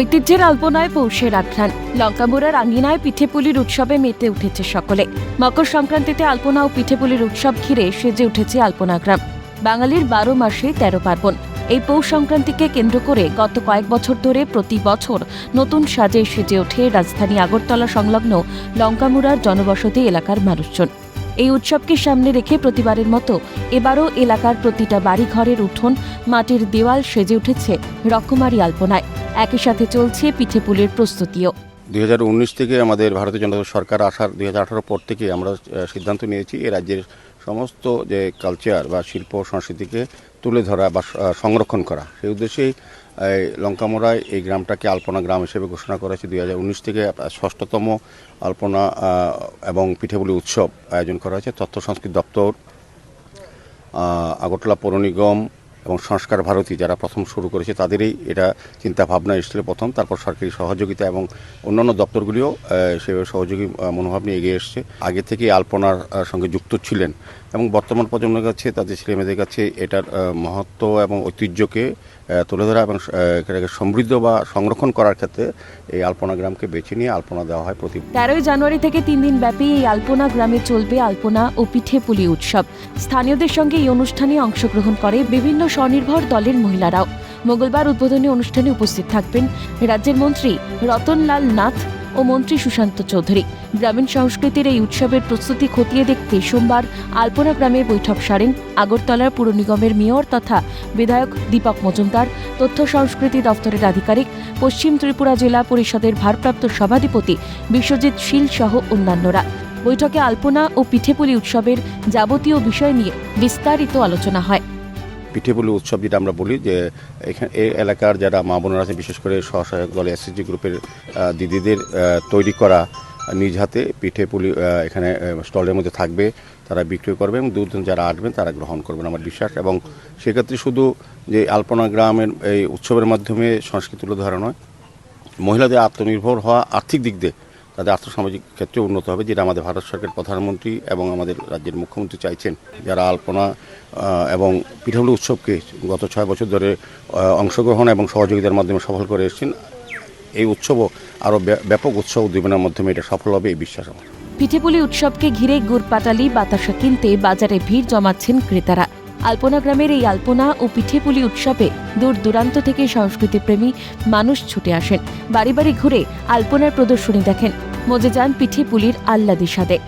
ঐতিহ্যের আলপনায় পৌষের আঘ্রাণ লঙ্কামুড়ার আঙ্গিনায় পিঠেপুলির উৎসবে মেতে উঠেছে সকলে। মকর সংক্রান্তিতে আলপনা ও পিঠেপুলির উৎসব ঘিরে সেজে উঠেছে আলপনা গ্রাম বাঙালির বারো মাসে তেরো পার্বণ। এই পৌষ সংক্রান্তিকে কেন্দ্র করে গত কয়েক বছর ধরে প্রতি বছর নতুন সাজে সেজে ওঠে রাজধানী আগরতলা সংলগ্ন লঙ্কামুড়ার জনবসতি এলাকার মানুষজন। এই উৎসবকে সামনে রেখে প্রতিবারের মতো এবারও এলাকার প্রতিটা বাড়ি ঘরের উঠোন, মাটির দেওয়াল সেজে উঠেছে রকমারি আলপনায়। একই সাথে চলছে পিঠে পুলের প্রস্তুতিও। দুই হাজার উনিশ থেকে আমাদের ভারতীয় জনতা সরকার আসার দুই হাজার আঠারো পর থেকে আমরা সিদ্ধান্ত নিয়েছি, এ রাজ্যের সমস্ত যে কালচার বা শিল্প সংস্কৃতিকে তুলে ধরা বা সংরক্ষণ করা। সেই উদ্দেশ্যেই লঙ্কামোড়ায় এই গ্রামটাকে আলপনা গ্রাম হিসেবে ঘোষণা করা হয়েছে দুই হাজার উনিশ থেকে ষষ্ঠতম আলপনা এবং পিঠেপুলি উৎসব আয়োজন করা হয়েছে। তথ্য সংস্কৃতি দপ্তর আগরতলা পৌর নিগম এবং সংস্কার ভারতী যারা প্রথম শুরু করেছে তাদেরই এটা চিন্তা ভাবনা এসেছিল প্রথম। তারপর সরকারি সহযোগিতা এবং অন্যান্য দপ্তরগুলিও সে সহযোগী মনোভাব নিয়ে এগিয়ে এসছে। আগে থেকে আলপনার সঙ্গে যুক্ত ছিলেন এবং বর্তমান প্রজন্মের কাছে, তাদের ছেলেমেয়েদের কাছে এটার মহত্ব এবং ঐতিহ্যকে তুলে ধরা এবং এটাকে সমৃদ্ধ বা সংরক্ষণ করার ক্ষেত্রে এই আলপনা গ্রামকে বেছে নিয়ে আলপনা দেওয়া হয় প্রতি তেরোই জানুয়ারি থেকে তিন দিন ব্যাপী এই আলপনা গ্রামে চলবে আলপনা ও পিঠে পুলি উৎসব। স্থানীয়দের সঙ্গে এই অনুষ্ঠানে অংশগ্রহণ করে বিভিন্ন স্বনির্ভর দলের মহিলারাও। মঙ্গলবার উদ্বোধনী অনুষ্ঠানে উপস্থিত থাকবেন রাজ্যের মন্ত্রী রতনলাল নাথ ও মন্ত্রী সুশান্ত চৌধুরী। গ্রামীণ সংস্কৃতির এই উৎসবের প্রস্তুতি খতিয়ে দেখতে সোমবার আলপনা গ্রামে বৈঠক সারেন আগরতলার পুর নিগমের মেয়র তথা বিধায়ক দীপক মজুমদার, তথ্য সংস্কৃতি দফতরের আধিকারিক, পশ্চিম ত্রিপুরা জেলা পরিষদের ভারপ্রাপ্ত সভাধিপতি বিশ্বজিৎ শীল সহ অন্যান্যরা। বৈঠকে আলপনা ও পিঠেপুলি উৎসবের যাবতীয় বিষয় নিয়ে বিস্তারিত আলোচনা হয়। পিঠেপুলি উৎসব যেটা আমরা বলি যে এখানে এই এলাকার যারা মা বোনেরা আছে বিশেষ করে স্বসহায়ক দল এসএসজি গ্রুপের দিদিদের তৈরি করা নিজ হাতে পিঠেপুলি আহ, এখানে স্টলের মধ্যে থাকবে তারা বিক্রি করবে এবং দূরজন যারা আসবেন তারা গ্রহণ করবেন আমার বিশ্বাস। এবং সেক্ষেত্রে শুধু যে আলপনা গ্রামের এই উৎসবের মাধ্যমে সংস্কৃতি তুলে ধরা নয় মহিলাদের আত্মনির্ভর হওয়া আর্থিক দিক দিয়ে তাদের আর্থসামাজিক ক্ষেত্রে উন্নত হবে, যেটা আমাদের ভারত সরকার প্রধানমন্ত্রী এবং আমাদের রাজ্যের মুখ্যমন্ত্রী চাইছেন। যারা আলপনা এবং পিঠাপুলি উৎসবকে গত ছয় বছর ধরে অংশগ্রহণ এবং সহযোগিতার মাধ্যমে সফল করে এসেছেন, এই উৎসবও আরও ব্যাপক উৎসব উদ্দীপনার মাধ্যমে এটা সফল হবে, এই বিশ্বাস আমার। পিঠেপুলি উৎসবকে ঘিরে গুড়পাটালি, বাতাসা কিনতে বাজারে ভিড় জমাচ্ছেন ক্রেতারা। আলপনা গ্রামের এই আলপনা ও পিঠেপুলি উৎসবে দূর দূরান্ত থেকে সংস্কৃতিপ্রেমী মানুষ ছুটে আসেন। বাড়ি বাড়ি ঘুরে আলপনার প্রদর্শনী দেখেন। মজে যান পিঠেপুলির আহ্লাদি স্বাদে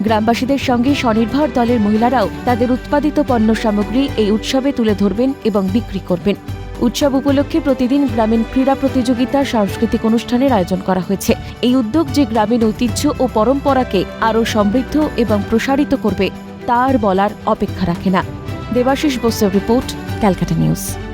গ্রামবাসীদের সঙ্গে স্বনির্ভর দলের মহিলারাও তাদের উৎপাদিত পণ্য সামগ্রী এই উৎসবে তুলে ধরবেন এবং বিক্রি করবেন। উৎসব উপলক্ষে প্রতিদিন গ্রামীণ ক্রীড়া প্রতিযোগিতা, সাংস্কৃতিক অনুষ্ঠানের আয়োজন করা হয়েছে। এই উদ্যোগ যে গ্রামীণ ঐতিহ্য ও পরম্পরাকে আরও সমৃদ্ধ এবং প্রসারিত করবে, তার বলার অপেক্ষা রাখে না। দেবাশিস বসুর রিপোর্ট, ক্যালকাটা নিউজ।